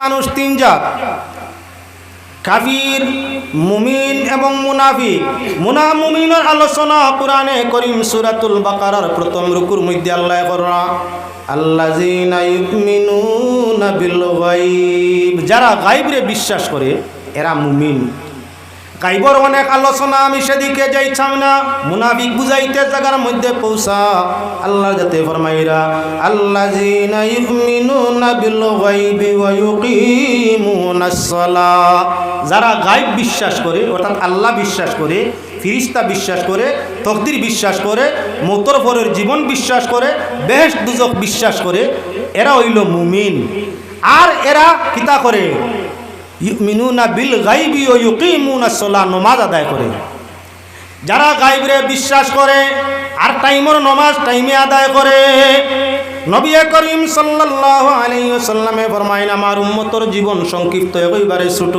মানুষ তিন জাত। কাবির মুমিন এবং মুনাফি মুনা মুমিনের আলোচনা কোরআনে করিম সুরাতুল বাকারার প্রথম রুকুর মধ্যে আল্লাহ করা আল্লাহ যারা গাইবরে বিশ্বাস করে, এরা মুমিন। গাইবর অনেক আলোচনা, আমি সেদিকে যাইছাম না। মুনাফিক বুঝাইতে জায়গার মধ্যে পৌঁছা। আল্লাহ যাতে ফরমাইরা সালাহ যারা গায়ব বিশ্বাস করে, অর্থাৎ আল্লাহ বিশ্বাস করে, ফিরিস্তা বিশ্বাস করে, তকদির বিশ্বাস করে, মতর পরের জীবন বিশ্বাস করে বেশ দুজক বিশ্বাস করে, এরা হইল মুমিন। আর এরা কিতা করে? ইউমিনুনা বিল গাইবি ও ইউকিমুনা সোলা, নমাজ আদায় করে। যারা গাইবরে বিশ্বাস করে, আর টাইমর নমাজ টাইমে আদায় করে, নবী করিম সাল্লাল্লাহু আলাইহি ওয়াসাল্লামে ফরমাইন, আমার উম্মতর জীবন সংক্ষিপ্ত একেবারে ছোট।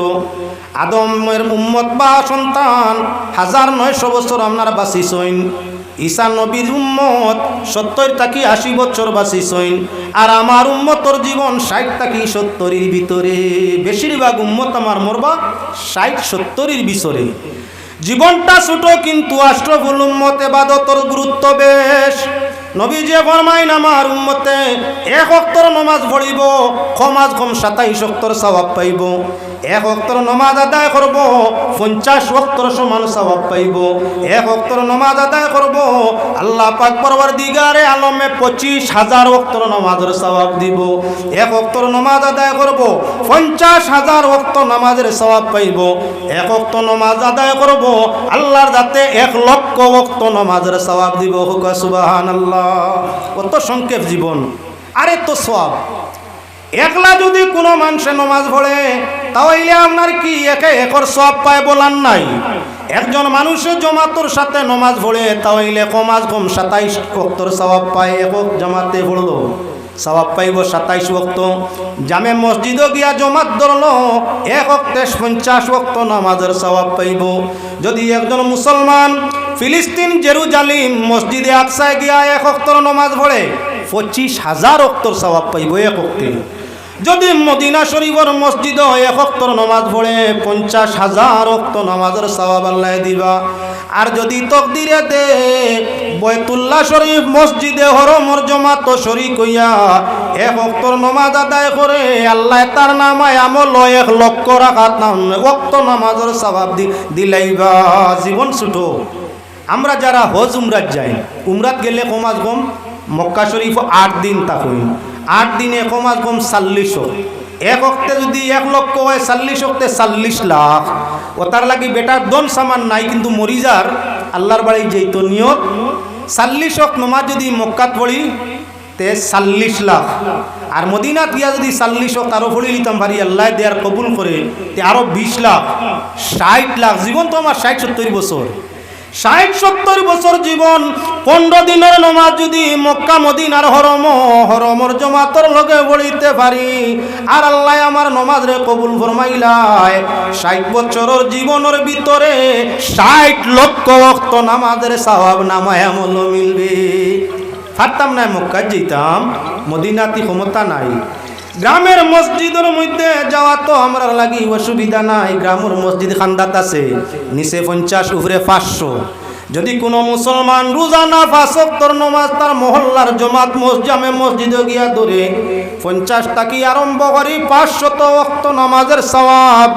আদমের উম্মত বা সন্তান, হাজার নয়শো বছর আপনার বাঁচিছইন ঈসা নবীর উম্মত সত্তর তাকি আশি বছর সৈন আর আমার উম্মতর জীবন ষাট তাকি সত্তরের ভিতরে। বেশিরভাগ উম্মত আমার মরবা ষাট সত্তরের ভিতরে। জীবনটা ছোট কিন্তু আষ্টফুল উম্মত এবাদতর গুরুত্ব বেশ। নবী যে ফরমাইন, আমার উম্মতে এক অক্তর নমাজ পড়িব কমাজ কম সাতাইশ অক্তর সবাব পাইব। এক অক্তর নমাজ আদায় করব, পঞ্চাশ অক্তর সমান সবাব পাইব। এক অক্তর নমাজ আদায় করব, আল্লাহ পাক পরবার দিগারে আলমে পঁচিশ হাজার অক্তর নমাজের সবাব দিব। এক অক্তর নমাজ আদায় করব, পঞ্চাশ হাজার অক্ত নামাজের সবাব পাইব। এক অক্ত নমাজ আদায় করব, আল্লাহর যাতে এক লক্ষ অক্ত নমাজের সবাব দিব। হুকা সুবাহান আল্লাহ কত সংক্ষেপ জীবন। আরে তো সব একলা যদি কোনো মানুষে নমাজ পড়ে তাহলে আপনার কি একে একর সব পায় বলার নাই? একজন মানুষের জমাতর সাথে নমাজ পড়ে, তাহলে কমাজ কম সাতাইশ অক্তর সবাব পায় একক জমাতে পড়ল। সবাব পাইব সাতাইশ অক্ত জামে মসজিদও গিয়া জমাত ধরলো, এক অক্তে পঞ্চাশ অক্ত নামাজের সবাব পাইব। যদি একজন মুসলমান ফিলিস্তিন, জেরুজালিম, মসজিদে আকসায় গিয়া এক অক্তর নমাজ পড়ে, পঁচিশ হাজার অক্তর সবাব পাইব এক অক্তে যদি মদিনা শরীফর মসজিদ এক অক্তর নমাজ পড়ে, পঞ্চাশ হাজার অক্ত নামাজের সবাব আল্লাহ দিবা। আর যদি তকদিরে দে বয়তুল্লাহ শরীফ মসজিদে হরমর জমাত শরিক হইয়া এক অক্তর নমাজ আদায় করে, আল্লাহ তার নামায় আমল এক লক্ষ রাখাত নাম অক্ত নামাজের সবাব দিলাইবা। জীবন ছুটো। আমরা যারা হজ উমরাত যাই, উমরাত গেলে কমাজ কম, মক্কা শরীফ আট দিন তাকুই আট দিনে কমাজ কম চাল্লিশ এক অক্তে যদি এক লক্ষ হয় চাল্লিশ অক্তে চাল্লিশ লাখ। ও তার লাগি বেটার দন সামান নাই, কিন্তু মরিজার আল্লাহর বাড়ি যেত নিয়ত। চাল্লিশ অক নমাজ যদি মক্কাত পড়ি, তে চাল্লিশ লাখ। আর মদিনাত গিয়া যদি চাল্লিশ অক আরও পড়ি, লিতাম পারি আল্লাহ দেয়ার কবুল করে, তে আরও বিশ লাখ, ষাট লাখ। জীবন তো আমার ষাট সত্তর বছর ষাট, সত্তর বছর জীবন, পনেরো দিনের নমাজ যদি মক্কা, মদিনার হরম, হরমর জমাতর লগে বলিতে পারি। আর আল্লাহ আমার নমাজ রে কবুল ফরমাইলায়, ষাট বছরের জীবনের ভিতরে ষাট লক্ষ অক্ত নামাজের স্বভাব নামায় আমল মিলবে। পারতাম না মক্কা যেতাম, মদিনাতি ক্ষমতা নাই। গ্রামের মসজিদের মধ্যে যাওয়া তো আমরা লাগি অসুবিধা নাই। গ্রামের মসজিদ খান্দাত আছে। নিচে পঞ্চাশ, উপরে পাঁচশো। যদি কোনো মুসলমান রোজানা ফাঁসক্তর নমাজ তার মহল্লার জমাত মসজামে মসজিদে গিয়া ধরে পঞ্চাশ টাকি আরম্ভ করি পাঁচশত অক্ত নামাজের সওয়াব।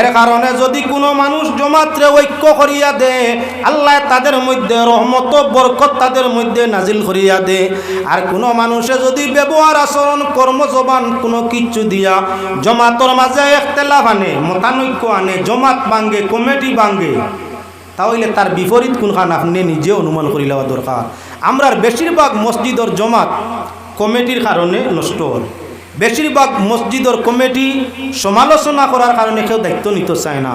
এর কারণে যদি কোনো মানুষ জমাত্রে ঐক্য করিয়া দে, আল্লাহ তাদের মধ্যে রহমত বরকত তাদের মধ্যে নাজিল করিয়া দে। আর কোনো মানুষে যদি ব্যবহার আচরণ, কর্মজবান কোনো কিচ্ছু দিয়া জমাতর মাঝে একতেলাফ আনে, মতানৈক্য আনে, জমাত ভাঙ্গে কমিটি ভাঙ্গে তাহলে তার বিপরীত কোনখান আপনি নিজে অনুমান করি লওয়া দরকার। আমরার বেশিরভাগ মসজিদর জমাত কমিটির কারণে নষ্ট হল। বেশিরভাগ মসজিদর কমিটি সমালোচনা করার কারণে কেউ দায়িত্ব নিতে চায় না।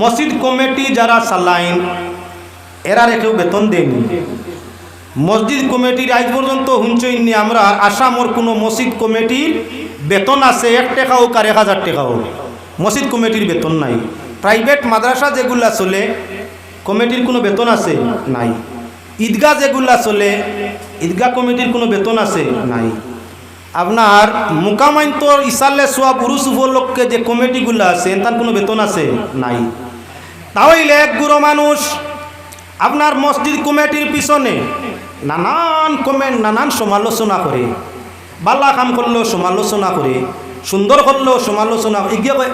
মসজিদ কমিটি যারা চালাইন এরা কেউ বেতন দেয়নি। মসজিদ কমিটির আজ পর্যন্ত হুঞ্চইনি আমরা আসামর কোনো মসজিদ কমিটির বেতন আছে এক টাকা হোক আর এক হাজার টাকা হোক। মসজিদ কমিটির বেতন নাই। প্রাইভেট মাদ্রাসা যেগুলা চলে কমিটির কোনো বেতন আছে? নাই। ঈদগাহ যেগুলা চলে, ঈদগাহ কমিটির কোনো বেতন আছে? নাই। আপনার মুকামাইন্তর ইসালে সোয়া পুরুষ উপলক্ষে যে কমিটিগুলো আছে তার কোনো বেতন আছে? নাই। তাহলে এক গুরু মানুষ, আপনার মসজিদ কমিটির পিছনে নানান কমেন্ট নানান সমালোচনা করে। বাল্লা কাম করলেও সমালোচনা করে, সুন্দর করলেও সমালোচনা কয়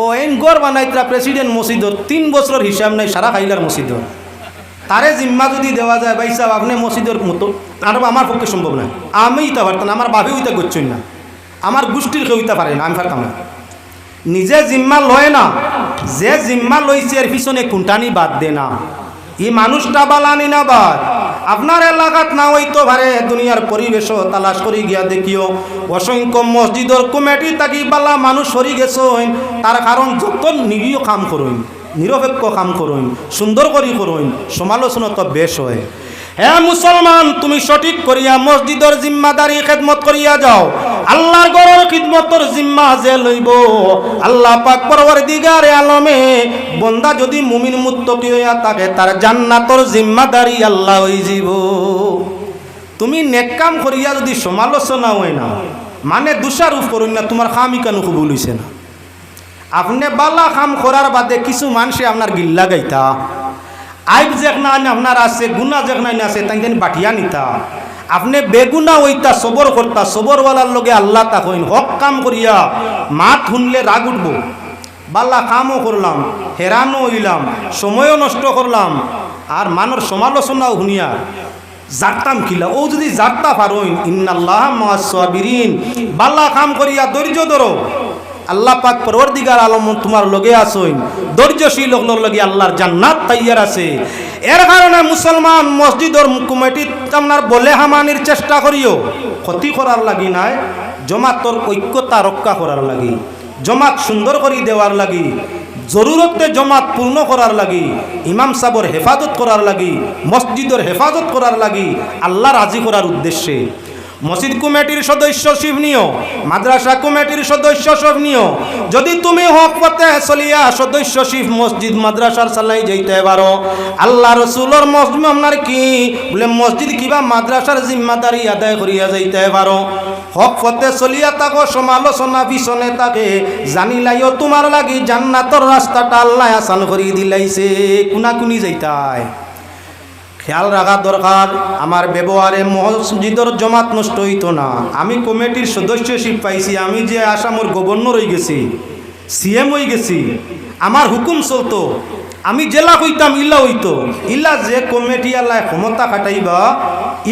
ও এন গড় বানাইতরা প্রেসিডেন্ট মসজিদর তিন বছরের হিসাব নাই সারা খাইলার মসজিদর তারে জিম্মা যদি দেওয়া যায়, ভাই সাহেব আপনি মসজিদের মতো আর আমার পক্ষে সম্ভব না আমি ইতা পারতাম আমার বাপে উইতা করছেন না। আমার গোষ্ঠীর কেউ ইতা পারে না, আমি পারতাম না নিজে জিম্মা লয় না, যে জিম্মা লইছে এর পিছনে কুন্টানি বাদ দে না। ই মানুষটা বালানি না বাদ আপনার এলাকাত না হইতো ভারে দুনিয়ার পরিবেশ তালাশ করি গিয়া দেখিও। অসংখ্য মসজিদর কমিটি তাকি বালা মানুষ সরি গেছেন, তার কারণ যত নিরীহ কাম করুন, নিরপেক্ষ কাম করুন, সুন্দর করি করুন সমালোচনা তো বেশ হয়। হ্যাঁ মুসলমান, তুমি সঠিক করিয়া মসজিদর জিম্মাদারি খেদমত করিয়া যাও। আল্লাহর গড়ের খিদমতর জিম্মা যে লইব। আল্লাহ পাক পরবর দিগারে আলমে বন্দা যদি মুমিন মুত্তকি হইয়া থাকে, তার জান্নাতর জিম্মাদারি আল্লাহ হই যাব তুমি নেকাম করিয়া যদি সমালোচনা হয় না মানে দুষারূপ করুন না, তোমার খামি কেন কবুল হইছে না। আপনি বালা কাম করার বাদে কিছু মানুষে আপনার গিল্লা গাইতা। আইব যেখানে আপনার আছে, গুণা যেখানে আছে তাই বাটিয়া নিতা। আপনি বেগুনা ওইতা সবর করতা, সবরওয়ালার লগে আল্লাহ তা কইন, হক কাম করিয়া মাত শুনলে রাগ উঠবো। বাল্লা কামও করলাম হেরানো হইলাম, সময়ও নষ্ট করলাম, আর মানর সমালোচনাও শুনিয়া জারতাম কিলা? ও যদি জারতা পারইন, ইন্নাল্লাহ মাসাবিরিন বাল্লা কাম করিয়া ধৈর্য ধরো। আল্লাহ পাক পরবর্তীকার আলম তোমার লগে আসইন ধৈর্যশীল লোকর লগে আল্লাহর জান্নাত তাইয়ার আছে। এর কারণে মুসলমান মসজিদর কমিটি আপনার বলে হামানির চেষ্টা করিও। ক্ষতি করার লাগি নাই, জমাতর ঐক্যতা রক্ষা করার লাগি, জমাত সুন্দর করে দেওয়ার লাগি, জরুরতে জমাত পূর্ণ করার লাগি, ইমাম সাবর হেফাজত করার লাগি, মসজিদের হেফাজত করার লাগি, আল্লাহ রাজি করার উদ্দেশ্যে। মসজিদ কমিটির সদস্য শিব নিও মাদ্রাসা কমিটির সদস্য সব নিও যদি তুমি হক পথে চলিয়া সদস্য শিব মসজিদ, মাদ্রাসার চালাই যাইতে পারো। আল্লাহ রসুলোর মসজিদ আপনার কি? বলে, মসজিদ কিবা মাদ্রাসার জিম্মাদারি আদায় করিয়া যাইতে পারো। হক পথে চলিয়া তাকো, সমালোচনা পিছনে তাকে জানিলাইও তোমার লাগি, জান্নাতর রাস্তাটা আল্লাহ আসান করি দিলাইছে। কোনা কুনি যাইতায়। খেয়াল রাখা দরকার। আমার ব্যবহারে মসজিদর জমাত নষ্ট হইত না। আমি কমিটির সদস্যশিপ পাইছি, আমি যে আসামর গভর্নর হয়ে গেছি সিএম হয়ে গেছি, আমার হুকুম চলতো। আমি জেলা হইতাম, ইল্লা হইত। ইল্লা যে কমিটি ক্ষমতা খাটাইবা,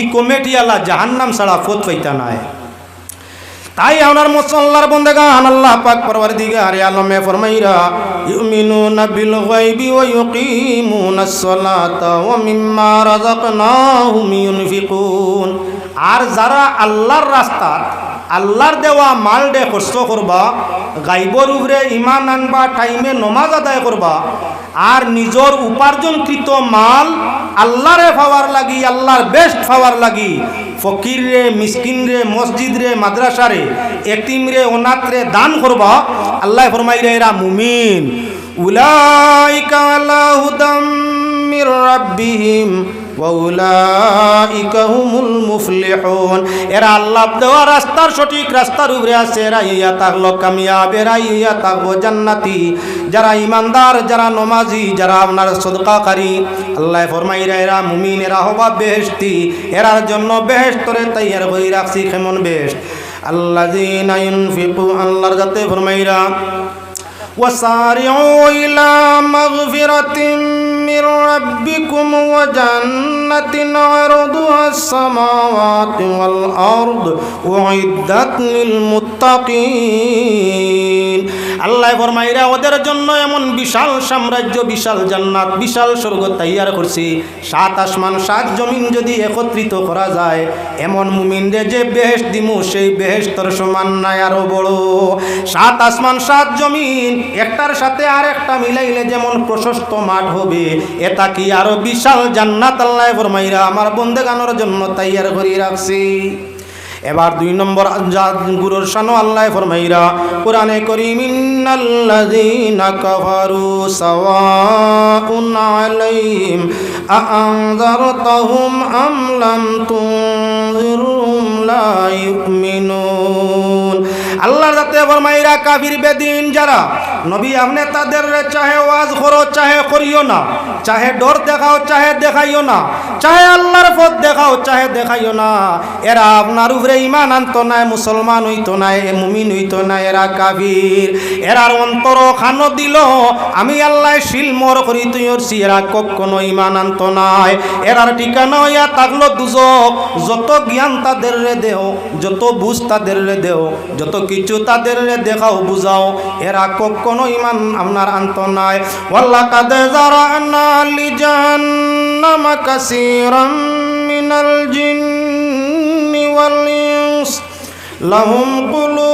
ই কমিটি জাহান্নাম ছাড়া ফোত পাইতা নাই। তাই আমার মুসল্লার বন্দেগান আল্লাহ পাক পরওয়ারদিগার আলমে ফরমাইরা, ইউমিনুনা বিল গায়বি ওয়া ইউকিমুনাস সালাতা ওয়া মিম্মা রাযাকনাহুম ইউনফিকুন। আর যারা আল্লাহর রাস্তা, আল্লাহর দেওয়া মাল দে খরচ করবা, গাইবর উপরে ইমান আনবা, টাইমে নমাজ আদায় করবা, আর নিজর উপার্জনকৃত মাল আল্লাহরে পাওয়ার লাগি, আল্লাহর বেস্ট পাওয়ার লাগি। ফকির রে মিসকিন রে মসজিদ রে মাদ্রাসা রে একটিম রে অনাথ রে দান করবা। আল্লাহ ফরমাই রে এরা মুমিন। উলাইকা আলা হুদাম মির রাব্বিহিম ওয়াউলাইকা হুমুল মুফলিহুন এরা আল্লাহ দেওয়া রাস্তার সঠিক রাস্তার উপরে আছে এরা ইয়া তাকলো কামিয়াব এরা ইয়া তাকবো জান্নাতি যারা ইমানদার যারা নমাজি যারা আপনার সদকাকারী আল্লাহ ফরমাইরা এরা মুমিন এরা হবা বেহেশতি এরার জন্য বেহেশতরে তৈয়ার করে রাখছি কেমন বেহেশত আল্লাহ দিন ইউনফিকু আল্লাহর যাতে ফরমাইরা وسارعوا إلى مغفرة من ربكم وجنة عرضها السماوات والأرض أعدت للمتقين আল্লাহ ফরমাইরা ওদের জন্য এমন বিশাল সাম্রাজ্য বিশাল জান্নাত বিশাল স্বর্গ তৈয়ার করছি সাত আসমান সাত জমিন যদি একত্রিত করা যায় এমন মুমিনরে যে বেহেশ দিমু সেই বেহেশ তোর সমান নাই আরো বড় সাত আসমান সাত জমিন একটার সাথে আর একটা মিলাইলে যেমন প্রশস্ত মাঠ হবে এটা কি আরও বিশাল জান্নাত? আল্লাহ ফরমাইরা, আমার বন্দে গানোর জন্য তৈয়ার করে রাখছি। এবার দুই নম্বর গুরুর শানো আল্লাহ ফরমাইরা, কোরআনে করিমিন্নাল্লাযীনা কাফারু সাওয়াউন আলাইহিম আআনযারতাহুম আম লাম তুনযিরহুম লা ইউমিনুন। আল্লাহ যাতে ফরমাইরা কাফির বেদিন যারা। নবী আপনি তাদের চাহে ওয়াজ করো, চাহে করিও না। চাহে ডর দেখাও, চাহে দেখাইও না। চাহে আল্লাহর পথ দেখাও, চাহে দেখাইও না। এরা আপনার উপরে ইমান আনতো নাই মুসলমান হইতো নাই মুমিন হইতো না, এরা কাফির। এরার অন্তর খানো দিল। আমি আল্লাহ শিলমর করি, তুই ওরছি এরা কখনো ইমান আনতো নাই এরার ঠিকানা হইয়া থাকল দুজক। যত জ্ঞান তাদের রে দেও, যত বুঝ তাদের রে দেও, যত কিছু তাদের দেখাও, বুঝাও। এরা কখনো ইমান আপনার আন্ত নাই। ওয়াল্লা কাদে যারা আন্না মিনাল কুলু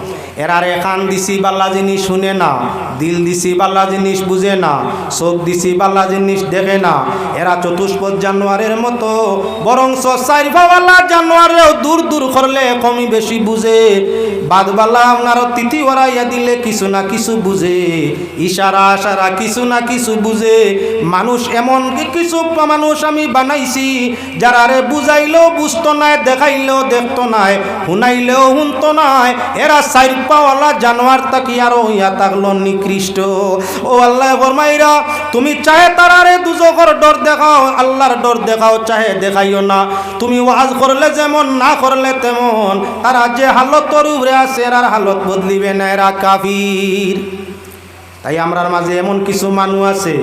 Wow. এরারে কান দিছি বাল্লা জিনিস শুনে না, দিল দিছি বাল্লা জিনিস বুঝে না, চোখ দিছি বাল্লা জিনিস দেখে না। এরা চতুষ্পদ জানোয়ারের মতো বরং চারিফাওয়ালা জানোয়ারেও দূর দূর করলে কমই বেশি বুঝে। বাদবালা আপনার তিথি ওরাইয়া দিলে কিছু না কিছু বুঝে, ইশারা আশারা কিছু না কিছু বুঝে। মানুষ এমন কি কিছু মানুষ আমি বানাইছি যারা রে বুঝাইলেও বুঝতো নাই, দেখাইলেও দেখতো নাই, শুনাইলেও শুনতো নাই। এরা চার পাওয়ালা জানোয়ার তাকি আরও ইয়া থাকল নিকৃষ্ট। ও আল্লাহ ফরমাইরা, তুমি চাহে তারারে দুজকর ডর দেখাও, আল্লাহর ডর দেখাও, চাহে দেখাইও না। তুমি ওয়াজ করলে যেমন, না করলে তেমন। তারা যে হালত উপরে আছে আর হালত বদলিবে না, এরা কাফির। তাই আমরার মাঝে এমন কিছু মানুষ আছে।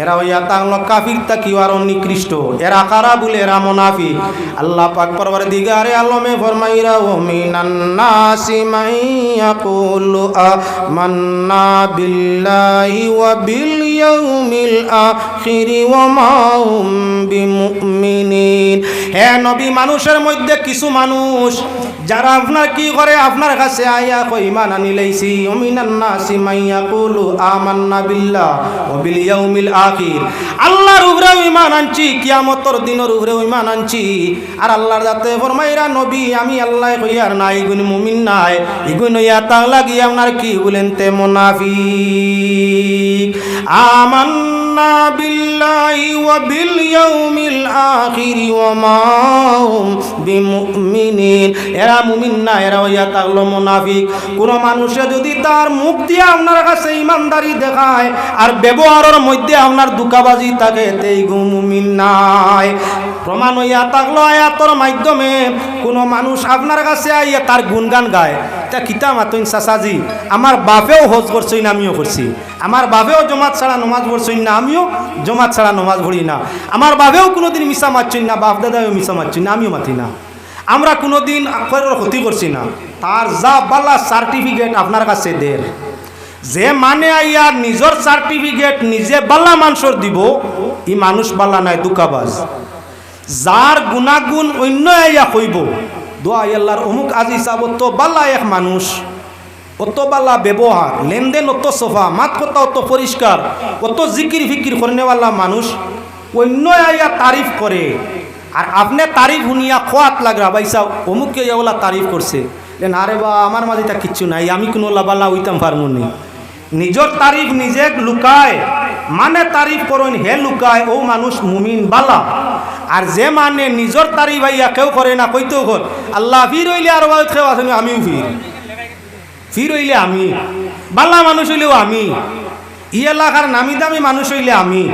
এরা হইয়া তাহলে কাফির তাকিও আর নিকৃষ্ট এরা কারা বলে? এরা মোনাফি আল্লাহ পাক পরবার দিগারে আলমে ফরমাইরা ও মিনান নাসি মাইয়াকুলু আমান্না বিল্লাহি ওয়া বিল আখির ওয়া মা হুম বিমুমিনিন। হে নবী, মানুষের মধ্যে কিছু মানুষ, যারা আপনার কি করে? আপনার কাছে আইয়া কই, ইমান আনি লাইছি অমিনান নাসি মাইয়াকুলু আমান্না বিল্লাহ ওয়া বিল ইয়াউমিল আখির। আল্লাহর উপরে ইমান আনছি, কিয়ামতের দিনের উপরে ইমান আনছি। আর আল্লাহর যাতে ফরমাইরা, নবী, আমি আল্লাহ কইয়ার না, ইগুন মুমিন নাই। ইগুন ইয়া তাক লাগি আপনার কি বলেন তে মুনাফিক? বিল ইয়াউমিল আখির ওয়া মা হুম বিমুমিনিন এরা মুমিন না, এরা হইয়া থাকল মুনাফিক। কোন মানুষে যদি তার মুখ দিয়ে আপনার কাছে ইমানদারি দেখায়, আর ব্যবহারের মধ্যে আপনার দুকাবাজি থাকে, তেই মুমিন নাই। প্রমাণ হইয়া থাকল আয়াতর মাধ্যমে কোনো মানুষ আপনার কাছে আইয়া তার গুণগান গায়। তা কিতা মাতইন চাচাজি আমার বাপেও হজ করছই না আমিও করছি আমার বাপেও জমাত ছাড়া নমাজ পড়ছই না, আমিও জমাত ছাড়া নমাজ পড়ি না। আমার বাপেও কোনোদিন মিশা মারছই না, বাপ দাদাও মিশা মারছই না, আমিও মাতি না। আমরা কোনোদিন আখরের ক্ষতি করছি না। তার যা বালা সার্টিফিকেট আপনার কাছে দের যে মানে আইয়া নিজর সার্টিফিকেট নিজে বাল্লা মানুষের দিব, ই মানুষ বাল্লা নাই, দুকাবাজ। যার গুণাগুণ অন্য আইয়া কইব দোয়া আল্লাহর অমুক আজি হিসাবত তো বাল্লা এক মানুষ, অত বাল্লা ব্যবহার, লেনদেন অত সোফা, মাত কথা অত পরিষ্কার, অত জিকির ফিকির করেনেওয়ালা মানুষ, অন্য আইয়া তারিফ করে। আর আপনি তারিফ শুনিয়া খোয়াত লাগরা বাইসা অমুককে ওলা তারিফ করছে। যে না রে বা, আমার মাঝে তা কিচ্ছু নাই, আমি কোনো লাবালা হইতাম পারমু নি। নিজর তারিফ নিজে লুকায়। মানে তারিফ করেন, হে লুকায়, ও মানুষ মুমিন বালা। আর যে মানে নিজর তারিফ আইয়া কেউ করে না, কইতেও কর, আল্লাহ ফির হইলে আর খেয়ে আসেন আমিও ফির। ফির হইলে আমি বাল্লা মানুষ হইলেও আমি। ই এলাকার নামি দামি মানুষ হইলে আমি।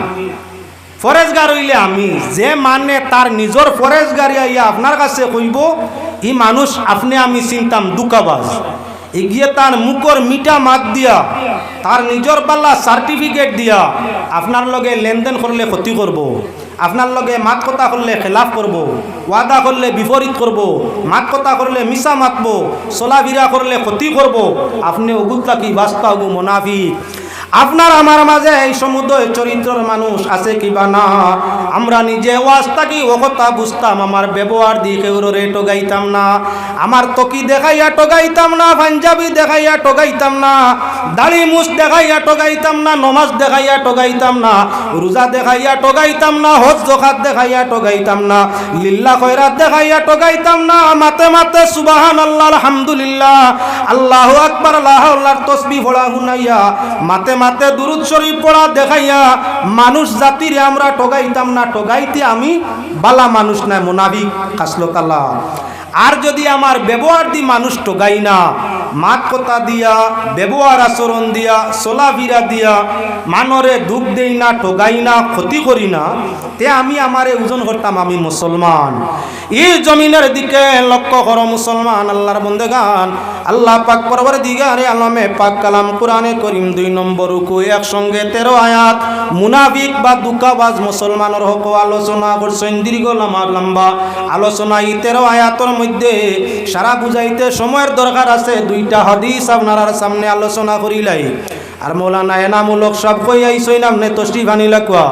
ফরেজগার হইলে আমি। যে মানে তার নিজর ফরেজগারি আইয়া আপনার কাছে কইব, ই মানুষ আপনি আমি চিন্তাম দুকাবাজ। এগিয়ে তার মুখর মিটা মাত দিয়া, তার নিজের পাল্লা সার্টিফিকেট দিয়া, আপনার লগে লেনদেন করলে ক্ষতি করব। আপনার লগে মাত কথা করলে খেলাফ করব। ওয়াদা করলে বিপরীত করব। মাত কথা করলে মিশা মাতব, চলাফিরা করলে ক্ষতি করব। আপনি ওগুলতা কি বাস্তা হব, মোনাফিক আপনার, আমার মাঝে এই সমুদ্র চরিত্রের মানুষ আছে কিবা না? আমরা নিজে ওয়াজ থাকি, ও কথা বুঝতাম, আমার ব্যবহার দিয়ে কেউ রেটো গাইতাম না। আমার তকি দেখাইয়া টোগাইতাম না, পাঞ্জাবি দেখাইয়া টোগাইতাম না, দাড়ি মুছ দেখাইয়া টোগাইতাম না, নমাজ দেখাইয়া টোগাইতাম না, রোজা দেখাইয়া টোগাইতাম না, হজ জখাত দেখাইয়া টোগাইতাম না, লিল্লা খয়রাত দেখাইয়া টোগাইতাম না, মাতে মাতে সুবাহান আল্লাহ আলহামদুলিল্লাহ, আল্লাহ আকবার, আল্লাহ তসবি পড়া হুনাইয়া, মাতে মাতে দুরুদ শরীফ পড়া দেখাইয়া মানুষ জাতিরে আমরা টোগাইতাম না টোগাইতে আমি বালা মানুষ না মোনাবিক কাসলো কালা আর যদি আমার ব্যবহার দি মানুষ টোগাই না, মাত কথা দিয়া, ব্যবহার আচরণ দিয়া চলাফিরা দিয়া, মানরে দুঃখ দেই না টোগাই না, ক্ষতি করি না, তে আমি আমারে ওজন করতাম আমি মুসলমান। এই জমিনের দিকে লক্ষ্য করো মুসলমান, আল্লাহর বন্দেগান। আল্লাহ পাক পরবর দিগারে আলমে পাক কালাম কোরআনে করিম দুই নম্বর উকু একসঙ্গে তেরো আয়াত। মুনাফিক বা দুকাবাজ মুসলমানের হক আলোচনা করছেন দীর্ঘ লম্বা লম্বা আলোচনা ই তেরো আয়াতর মধ্যে সারা বুঝাইতে সময়ের দরকার আছে। দুইটা হাদিস আপনার সামনে আলোচনা করিলাই। আর মৌলানা এনামূলক সব কই আইসই নামনে তষ্টি ভানি লাকুয়া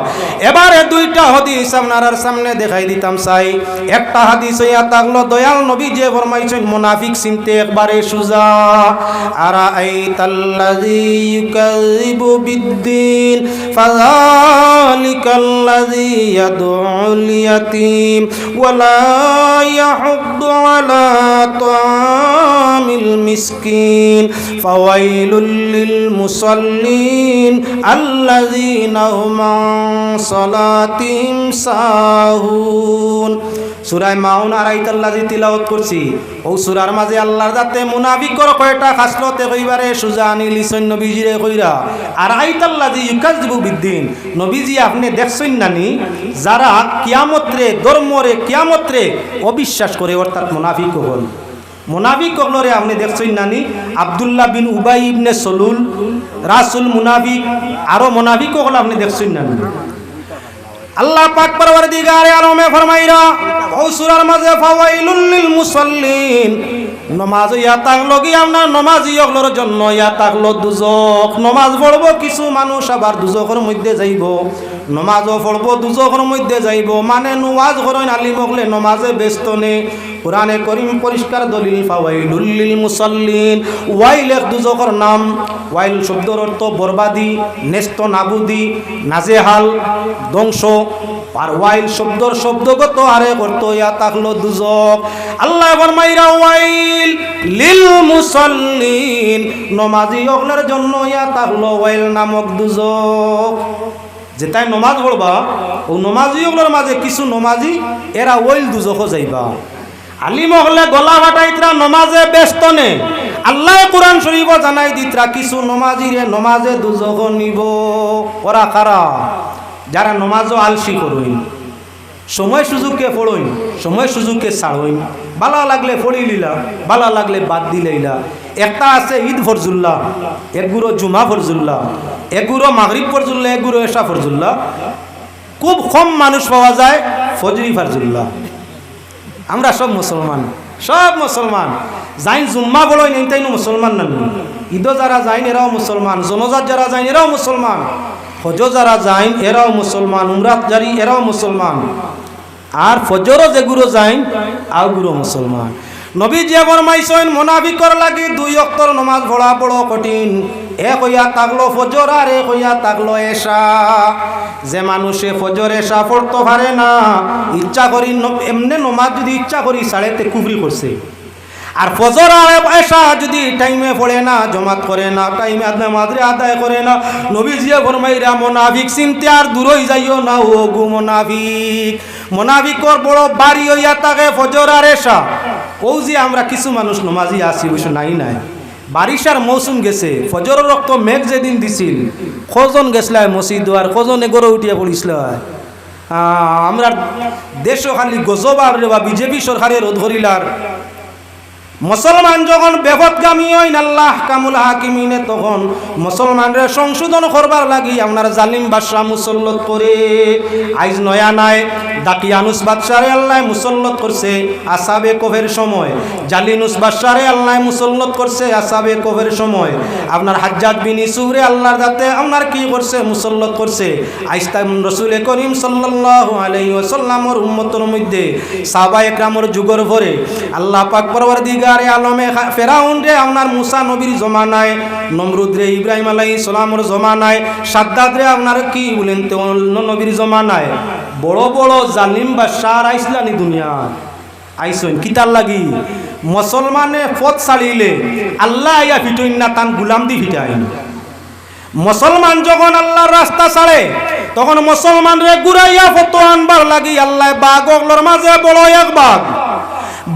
এবারে দুইটা হাদিস আপনার সামনে দেখাই দিতাম চাই। একটা হাদিস ইয়া তাগলো, দয়াল নবী যে ফরমাইছেন, মুনাফিক চিনতে একবারে সুজা। আর আই তাল্লাযী ইউকাযিবু বিদ্দিন, ফাযালিকাল্লাযী ইয়াদউল ইয়াতীম ওয়ালা ইয়াহুদ্দু আলা তাআমিল মিসকিন, ফাওয়াইলুল লিল মুসাল্লিন। আল্লাযীনা হুম আন সালাতিহিম সাহুন সুরায় মাউন আড়াইতাল্লাজি তিলাওয়াত করছি। ও সুরার মাঝে আল্লাহর যাতে মুনাফিকর কয়টা খাসলতে কইবারে সুজা আনি লিসন নবীজিরে কইরা। আর আইতাল্লাজি ইউকাজিবু বিদ্দিন। নবীজি আপনি দেখছেন নানি যারা কিয়ামত্রে, ধর্মরে কিয়ামত্রে অবিশ্বাস করে অর্থাৎ মুনাফিক হল মুনাফিক কগলরে আপনি দেখছেন নানি, আবদুল্লাহ বিন উবাই ইবনে সলুল, রাসুল মুনাফিক আরও মোনাবি কগল আপনি দেখছেন নানি। আল্লাহ পাক পরবর দিগারে আলমে ফরমাইরা ও সূরার মাঝে ফাওয়াইলুল লিল মুসাল্লিন, নমাজ ইয়া তাকলো কি আপনার নমাজি অগলোর জন্য ইয়া তাকলো দুজক। নমাজ পড়ব, কিছু মানুষ আবার দুজকের মধ্যে যাইব। নমাজও পড়ব, দুজকের মধ্যে যাইব। মানে নমাজ করেন আলিম হলে নমাজে ব্যস্ত নে কোরআনে করিম পরিষ্কার দলিল, ফাওয়াইলুল লিল মুসাল্লিন। ওয়াইল এক দুজকের নাম, ওয়াইল শব্দর অর্থ বরবাদি নেস্ত নাবুদি, নাজেহাল, ধ্বংস। আর ওয়াইল শব্দর শব্দগত আরে করতো ইয়া তাকলো দুজক। আল্লাহ ফরমাইরা, ওয়াইল লিল মুসাল্লিন। নমাজি অগলের জন্য ইয়া তাকলো ওয়াইল নামক দুজক। যেটাই নমাজ পড়বা, ও নমাজি অগলের মাঝে কিছু নমাজি, এরা ওয়াইল দুজকও যাইবা। আলিম হলে গলা ফাটাইতরা নমাজে ব্যস্ত নে। আল্লাহ কোরআন শরীফ জানাই দিতরা, কিছু নমাজিরে নমাজে দুজক নিব। ওরা কারা? যারা নমাজও আলসি করইন সময় সুযোগকে পড়ইন সময় সুযোগকে ছাড়ইন ভালো লাগলে পড়ি লিলা ভালো লাগলে বাদ দিলাইলা একটা আছে ঈদ ফরজুল্লাহ এগুলো জুমা ফরজুল্লাহ এগুলো মাগরিব ফরজুল্লাহ এগুলো এশা ফরজুল্লাহ। খুব কম মানুষ পাওয়া যায় ফজরি ফরজুল্লাহ। আমরা সব মুসলমান সব মুসলমান। যাই জুম্মা বলো নেই তাই মুসলমান নামি। ঈদ যারা যাইন, এরাও মুসলমান, জনজাত যারা যাইন, এরাও মুসলমান। হজ যারা যাইন, এরাও মুসলমান, উমরাত জারি এরাও মুসলমান। আর ফজরও যেগুলো যাইন আগুলো মুসলমান। নবী যে ফরমাইছেন মোনাফিকর লাগি দুই অক্তর নমাজ পড়া বড় কঠিন। এ কইয়া তাকলো ফজর আর এ কইয়া তাকলো এসা যে মানুষে ফজর এসা পড়তে পারে না, ইচ্ছা করি এমনি নমাজ যদি ইচ্ছা করি, সাড়েতে কুবরি করছে। আর ফজর আর এসা যদি টাইমে পড়ে না, জমাত করে না টাইমে নামাজরে আদায় করে না নবী জিয়া ফরমাইরা মোনাফিক, চিনতে আর দূরই যাইও না, ও গু মোনাফিক। মোনাফিকর বড় বাড়ি হইয়া তাকে ফজর আর এসা ও যে আমরা কিছু মানুষ নমাজি আসি অবশ্য নাই নাই। বারিশার মৌসুম গেছে, ফজরের রক্ত মেঘ যেদিন দিছিল, কজন গেছিল মসজিদ আর কজন এগোরো উঠিয়া পড়িছিল আমরা দেশও খালি গজব আর বিজেপি সরকারের রোধ করিলার। মুসলমান যখন বেপত হইন, আল্লাহ কামুল হাকিমিনে তখন মুসলমানরা সংশোধন করবার লাগি আপনার জালিম বাদশাহ মুসল্লত করে। আইজ নয়া নাই দাকিয়ানুস বাদশারে আল্লাহ মুসল্লত করছে, আসাবে কভের সময়। জালিনুস বাদশারে আল্লাহ মুসল্লত করছে, আসাবে কভের সময়। আপনার হাজ্জাত বিন ইসুরে আল্লাহর দাতে আপনার কি করছে, মুসল্লত করছে। আইস্তা রসুল করিম সাল্লাল্লাহু আলাইহি ওয়াসাল্লামর উম্মতের মধ্যে সাহাবা একরামর যুগর ভরে আল্লাহ পাক পরওয়ারদিগারে আলমে ফেরাউন রে, আপনার মুসা নবীর জমানায়, নমরুদ রে, ইব্রাহিম আলাইহিস সালামর জমানায়, সাদ্দাদ রে, আপনার কি বলেন তো নবীর জমানায়? বড় বড় জালিম বা সার আইসলানি দুনিয়া আইসন কিতার লাগি? মুসলমানে পথ চালিলে আল্লাহ আইয়া ফিটইন না, তান গুলাম দি ফিটাইন। মুসলমান যখন আল্লাহর রাস্তা ছাড়ে, তখন মুসলমান রে ঘুরাইয়া ফটো আনবার লাগি, আল্লাহ বাঘ অগলোর মাঝে বড় এক বাঘ।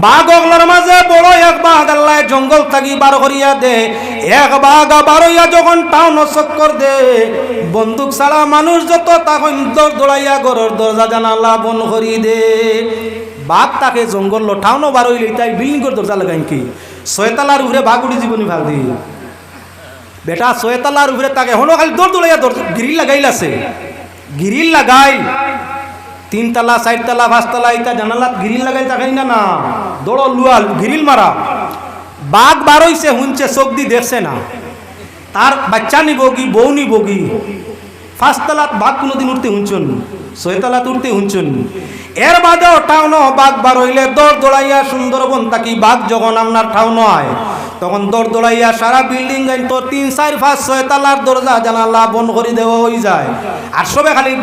বাঘ অগলোর মাঝে বড় এক বাঘ আল্লাহ জঙ্গল থাকি বার করিয়া দে। এক বাঘ বারইয়া যখন টাউন চক্কর দে। বন্দুক ছাড়া মানুষ যত, তখন দর দৌড়াইয়া ঘরের দরজা জানালা বন করি দে। বাঘ তাকে জঙ্গল টাউনও বার হইলে তাই বিল্ডিং করে দরজা লাগাইন কি? ছয়তালার উপরে বাঘ উড়ি জীবনী ভালো দিয়ে বেটা, ছয়তালার উপরে তাকে হলো খালি দৌড় দৌড়াইয়া দৌড় গিরিল লাগাইল আছে। গিরিল লাগাই তিনতলা, চারতলা, পাঁচতলা, ইটা জানালাত গিরিল লাগাই তাকাই না না? দৌড় লুয়াল গিরিল মারা। বাঘ বারইছে শুনছে চোখ দি দেখছে না। তার বাচ্চা নিব কি বউ নিব কি পাঁচতলাত বাঘ কোনোদিন উঠতে শুনছন ছয়তলাত উঠতে শুনছন এর বাদেও টাউন বাঘ বার হইলে দৌড় দৌড়াইয়া সুন্দরবন তাকি বাঘ যখন আপনার টাউন হয় তখন দৌড় দৌড়াইয়া সারা বিল্ডিং তো তিন, চার, পাঁচ, ছয় তালার দরজা জানালা বন্ধ করে দেওয়া হয়ে যায়। আর সবে খালি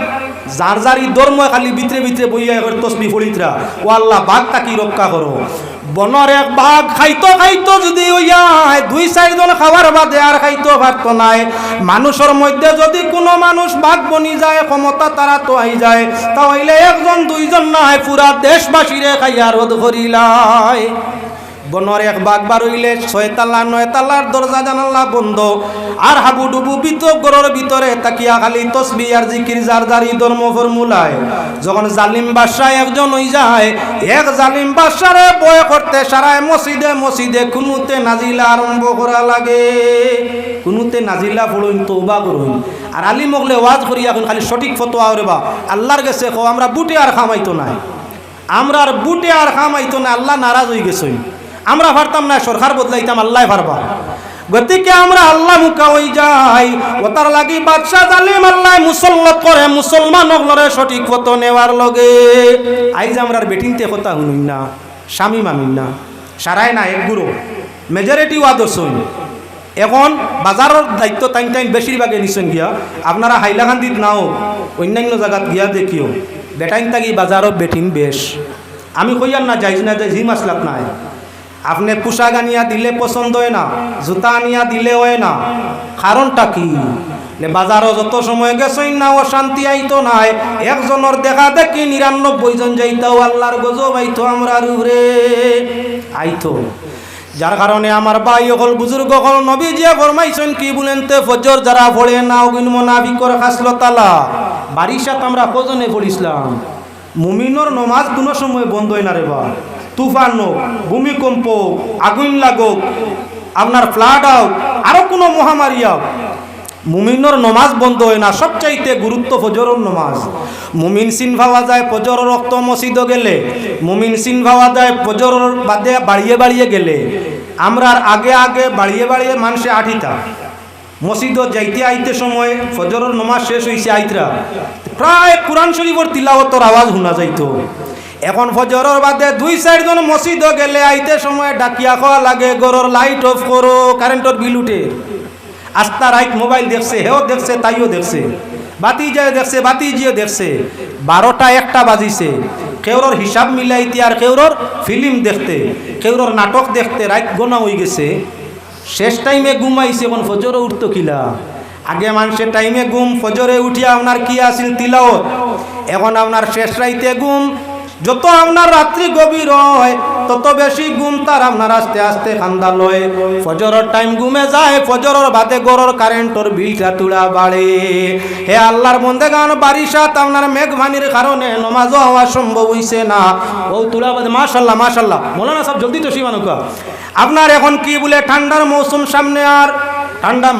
যার যারই ধর্ম খালি ভিতরে ভিতরে বইয়া করে তসবি ফড়িতরা ও আল্লাহ বাঘ তাকি রক্ষা করো? বনর এক বাঘ খাইতো খাইতো যদি ওইয়া দুই, চারজন খাবার বাদে আর খাইতো পারতো নাই। মানুষের মধ্যে যদি কোনো মানুষ বাঘ বনি যায়, ক্ষমতা তারা তো আই যায়। তাহলে একজন, দুইজন না হয় পুরা দেশবাসীরে খাইয়া রোধ করিলায় বনর এক বাঘ বার হইলে ছয়তালা নয়তালার দরজা জানাল্লা বন্ধ। আর হাবু ডুবু বিত গরর ভিতরে তাকিয়া খালি তসবি আর জিকির যার যারি ধর্ম ফর্মুলায়। যখন জালিম বাদশাহ একজন হই যায়, এক জালিম বাদশারে বয় করতে সারায় মসজিদে মসজিদে কুনুতে নাজিলা আরম্ভ করা লাগে। কুনুতে নাজিলা পড়ুন তৌবা করুন। আর আলী মগলে ওয়াজ করি এখন খালি সঠিক ফতোয়া বা, আল্লাহর গেছে কো আমরা বুটে আর খামাইতো নাই। আমরা আর বুটে আর খামাইতো না আল্লাহ নারাজ হয়ে গেছই আমরা পারতাম না, সরকার বদলাইতাম, আল্লাহ পারবা গতিকে আমরা আল্লাহ মুখা হই যাই। ও তার লাগি বাদশাহ জালিম আল্লাহ মুসল্লত করে, মুসলমান লরে সঠিক পথ নেওয়ার লগে। আইজ আমরা আর বেটিনতে কথা শুনুন না, স্বামী মামিন না, সারাই না, এক গুরু। মেজরিটি ওয়াদর্শ এখন বাজারের দায়িত্ব টাইম টাইম বেশিরভাগে নিছেন গিয়া। আপনারা হাইলাকান্দিত নাও, অন্যান্য জায়গাত গিয়া দেখিও। বেটাইন থাকি বাজারত বেটিন বেশ। আমি কইয়ার না, যাইজ না যে জি মাসলাত নাই। আপনি পোশাক আনিয়া দিলে পছন্দ হয় না, জুতা আনিয়া দিলে হয় না। কারণটা কি? বাজারও যত সময় গেছই না অশান্তি আইতো নাই। একজনের দেখা দেখি নিরানব্বই জন যাইতাও, আল্লাহর গজব আইতো, আমরা রে আইতো। যার কারণে আমার ভাই অকল বুজুর্গ, অকল নবী যে ফরমাইছেন, কি বলেন তে, ফজর যারা পড়ে না, অগুন মোনাফিকর খাসল তালা বারিশাত আমরা কজনে পড়িছিলাম? মুমিনর নমাজ কোনো সময় বন্ধ হয় না রে বা তুফান হোক, ভূমিকম্প আগুন লাগুক, আপনার ফ্লাড হোক আরও কোনো মহামারী হোক, মুমিনর নমাজ বন্ধ হয় না, সবচাইতে গুরুত্ব ফজরর নমাজ। মুমিন সিন ভাবা যায় ফজর রক্ত মসজিদ গেলে, মুমিন সিন ভাবা যায় ফজর বাদে বাড়িয়ে বাড়িয়ে গেলে আমরার আগে আগে বাড়িয়ে বাড়িয়ে মানুষে আঠিতা মসজিদ যাইতে আইতে সময় ফজরের নমাজ শেষ হয়েছে আইতরা। প্রায় কোরআন শরীফর তিলাওয়াতর আওয়াজ শোনা যাইতো। এখন ফজরের বাদে দুই চারজন মসজিদ গেলে আইতে সময় ডাকিয়া খাওয়া লাগে, গরর লাইট অফ করো কারেন্টর বিল উঠে। আস্তা রাইট মোবাইল দেখছে, হেও দেখছে, তাইও দেখছে। বাতি যায় দেখছে বাতি জিও দেখছে। বারোটা একটা বাজিছে। কেউরর হিসাব মিলাইতে আর কেউরর ফিল্ম দেখতে, কেউরর নাটক দেখতে রাইট গোনা হয়ে গেছে। শেষ টাইমে ঘুম আইছে, এখন ফজরে উঠতো কিলা? আগে মানুষের টাইমে ঘুম, ফজরে উঠিয়া আপনার কি আসিল তিলাওত এখন আপনার শেষ রাইতে ঘুম যত আপনার রাত্রি গভীর হয়, তত বেশি ঘুম তার আপনার আস্তে আস্তে খান্দা লয় ফজরের টাইম ঘুমে যায়, ফজরের বাদে গরর কারেন্টর বিলটা তুলা বাড়ে। হে আল্লাহর বন্দে গান, বারিশাত আপনার মেঘভানির কারণে নমাজও হওয়া সম্ভব হইছে না। ও তুলা বাদে, মাশাল্লাহ মাশাল্লাহ। মৌলানা সব জলদি তো সীমানুকা আপনার এখন কি বলে, ঠান্ডার মৌসুম সামনে আর ঠান্ডা,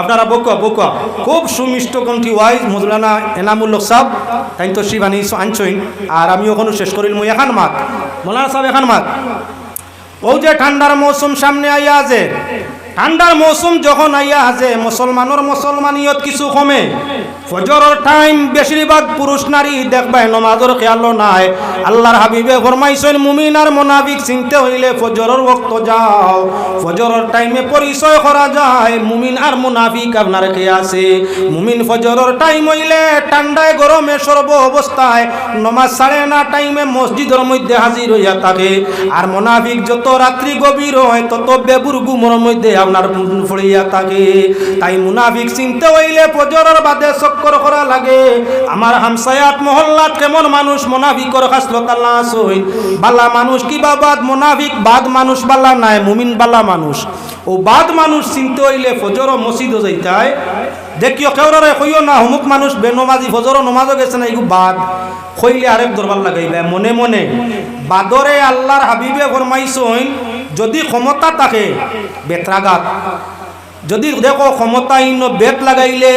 আপনারা বকুয়া বকুয়া। খুব সুমিষ্ট কণ্ঠী ওয়াইজ মজলানা এনামুল্লক সাহ তাই তো শিবানী আনছইন। আর আমি ওখানে শেষ করিল মুই এখান মাত। মৌলানা সাহেব এখান মাত। ও যে ঠান্ডার মৌসুম সামনে আইয়া আছে ঠান্ডার মৌসুম যখন আইয়া আছে, মুসলমানের মুসলমানিয়ত কিছু কমে। ফজরের টাইম বেশিরভাগ পুরুষ নারী দেখবাই নমাজের খেয়াল নাই। আল্লাহর হাবিবে ফরমাইছেন, মুমিন আর মোনাফিক চিনতে হইলে ফজরের বক্ত যাও। ফজরের টাইমে পরিচয় করা যায়, মুমিন আর মুনাফিক আপনার কে আছে? মুমিন ফজরের টাইম হইলে ঠান্ডায়, গরমে সর্ব অবস্থায় নমাজ সাড়ে না টাইমে মসজিদের মধ্যে হাজির হইয়া থাকে। আর মোনাফিক যত রাত্রি গভীর হয়, তত বেবুর গুমর মধ্যে আপনার ফুড়িয়া থাকে। তাই মুনাফিক চিনতে হইলে ফজরের বাদে চক্কর করা লাগে। আমার হামসায়াত মহল্লাত কেমন মানুষ মোনাফিকর খাসলত আল্লাহ আসই বালা মানুষ কি বাবাদ মোনাফিক বাদ মানুষ বালা নাই, মুমিন বালা মানুষ। ও বাদ মানুষ চিনতে হইলে ফজর মসজিদও যাইতায় দেখিও কেউরে কইও না হুমুক মানুষ বেনমাজি, ফজর নমাজও গেছে না এগু বাদ। কইলে আরেক দরবার লাগাইবে, মনে মনে। বাদরে আল্লাহর হাবিবে ফরমাইছইন যদি ক্ষমতা থাকে বেত্রাঘাত যদি দেখো ক্ষমতাহীন বেত লাগাইলে,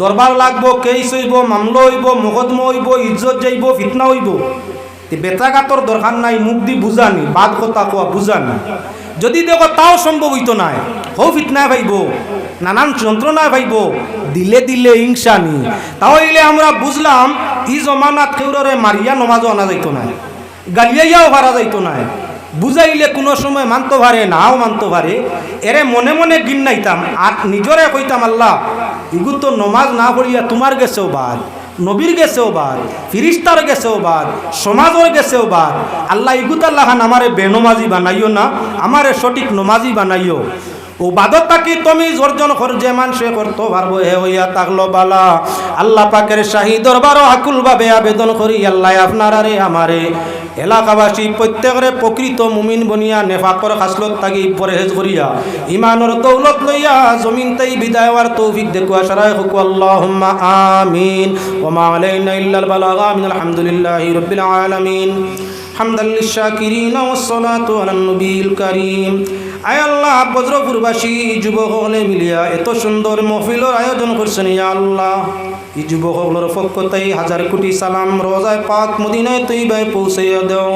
দরবার লাগবো কেস হইব, মামলা হইব মকদমা হইব, ইজ্জত যাইব, ফিতনা হইব। বেত্রাঘাতর দরকার নাই, মুখ দি বুঝানি বাদ কথা কোয়া বুঝানি যদি দেখো তাও সম্ভব হইতো নাই, হো ফিতনায় ভাইব, নানান যন্ত্রণায় ভাইব, দিলে দিলে হিংসা নি। তাহলে আমরা বুঝলাম ই জমানাত কেউরে মারিয়া নমাজও আনা যাইতো না গালিয়াইয়াও হারা যাইতো না বুঝাইলে কোনো সময় মানতে পারে, নাও মানতে পারে। এরে মনে মনে গিন্নাইতাম, আর নিজরে কইতাম, আল্লাহ, ইগু তো নমাজ না পড়িয়া তোমার গেছেও বাদ, নবীর গেছেও বাদ, ফিরিস্তার গেছেও বাদ, সমাজের গেছেও বাদ। আল্লাহ ইগুত আল্লাহান আমারে বেনমাজি বানাইও না, আমারে সঠিক নমাজি বানাইও। ও বাদত তাকি তুমি জর্জন কর, যে মানুষে করতে পারব, হে হইয়া তাকলো বালা। আল্লাহ পাকের শাহী দরবারও আকুল ভাবে আবেদন করি, আল্লাহ আপনার আরে আমারে। এলাকাবাসী প্রত্যেকরে প্রকৃত মুমিন বনিয়া, নেফাকর, খাসলত তাগি পরহেজ করিয়া ইমানর দৌলত লইয়া, জমিন তাই বিদায় হওয়ার তৌফিক দেখুয়া সারাই হুকু, আল্লাহুম্মা আমিন। ওমা আলাইনা ইল্লাল বালাগা মিনাল হামদুলিল্লাহি রাব্বিল আলামিন। হামদাল লিশাকিরিন ওয়াস সালাতু আলান নবিয়িল কারীম। আয় আল্লাহ, বজ্রপুরবাসী যুবক হলে মিলিয়া এত সুন্দর মহফিলর আয়োজন করছেন, ইয়া আল্লাহ। এই যুবকগুলোর পক্ষ তাই হাজার কোটি সালাম, রোজায় পাক মদিনায় তুই বাই পৌঁছাইয়া দেও।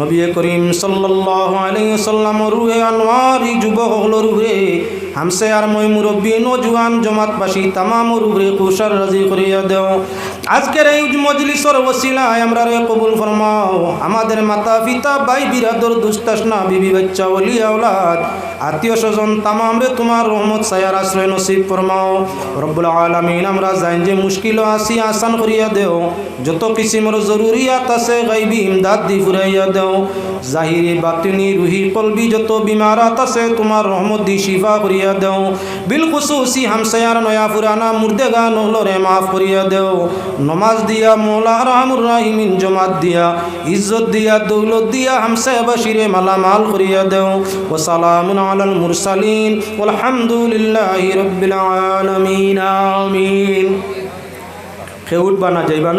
নবী করিম সাল্লাল্লাহু আলাইহি সাল্লাম রুহে আনোয়ার, এই যুবকগুলোর রুহে হামসে আর মই মুরব্বী নজওয়ান জমাতবাসী তামাম রুহে কুশার রাজি করিয়া দেও। আজকের এই মজলিসর ওসিলায় আমরা রে কবুল ফরমাও। আমাদের মাতা পিতা ভাই, বিরাদর দুস্তাসনা বিবি, বাচ্চা, ওলি, আওলাদ, আত্মীয় স্বজন, তামাম রে তোমার রহমত সায়ার আশ্রয় নসিব ফরমাও। রব্বুল আলামিন, আমরা জান যে মুশকিল আসি, আসান করিয়া দেও। যত কিসিমর জরুরিয়াত আছে, গাইবি ইমদাদ দি ফুরাইয়া দেও। জাহিরি, বাতিনি, রুহি, কলবি, যত বিমারাত আছে, তোমার রহমত দি শিফা করিয়া দেও। বিল খুসুসি হামসায়ার, নয়া ফুরানা, মুর্দেগা নহলরে মাফ করিয়া দেও। নমাজ দিয়া, মোলা রামুর রাহিমিন জমাত দিয়া, ইজ্জত দিয়া, দৌলত দিয়া, হামসে বাসিরে মালামাল করিয়া দেও। ও সালামুন আলাল মুরসালিন আলহামদুলিল্লাহ রব্বিল আলামিন, আমিন। খেউট বানা যাইবা না।